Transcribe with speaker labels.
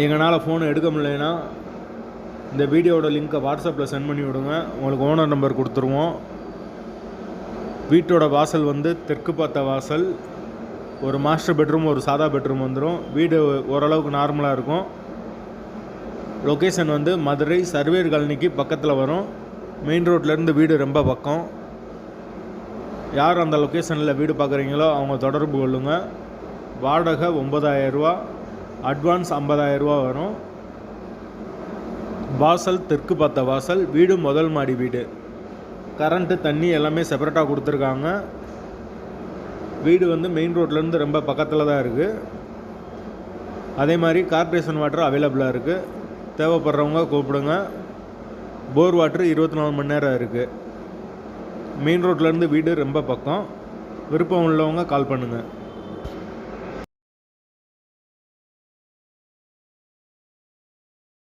Speaker 1: எங்களால் ஃபோன் எடுக்க முடியலனா இந்த வீடியோவோட லிங்க்கை வாட்ஸ்அப்பில் சென்ட் பண்ணி விடுங்க. உங்களுக்கு ஓனர் நம்பர் கொடுத்துருவோம். வீட்டோட வாசல் வந்து தெற்கு பார்த்த வாசல். ஒரு மாஸ்டர் பெட்ரூம் ஒரு சாதா பெட்ரூம் வந்துடும் வீடு ஓரளவுக்கு நார்மலாக இருக்கும். லொக்கேஷன் வந்து மதுரை சர்வேர் காலனிக்கு பக்கத்தில் வரும். மெயின் ரோட்லேருந்து வீடு ரொம்ப பக்கம். யார் அந்த லொக்கேஷனில் வீடு பார்க்குறீங்களோ அவங்க தொடர்பு கொள்ளுங்கள் வாடகை 9000 அட்வான்ஸ் 50000 ரூபா வரும். வாசல் தெற்கு பார்த்த வாசல் வீடு முதல் மாடி வீடு. கரண்ட்டு தண்ணி எல்லாமே செப்பரேட்டாக கொடுத்துருக்காங்க. வீடு வந்து மெயின் ரோட்லேருந்து ரொம்ப பக்கத்தில் தான் இருக்குது அதே மாதிரி கார்ப்பரேஷன் வாட்டர் அவைலபிளாக இருக்குது தேவைப்படுறவங்க கூப்பிடுங்க. போர் வாட்டர் இருபத்தி நாலு மணி நேரம் இருக்குது மெயின் ரோட்லேருந்து வீடு ரொம்ப பக்கம். விருப்பம் உள்ளவங்க கால் பண்ணுங்கள்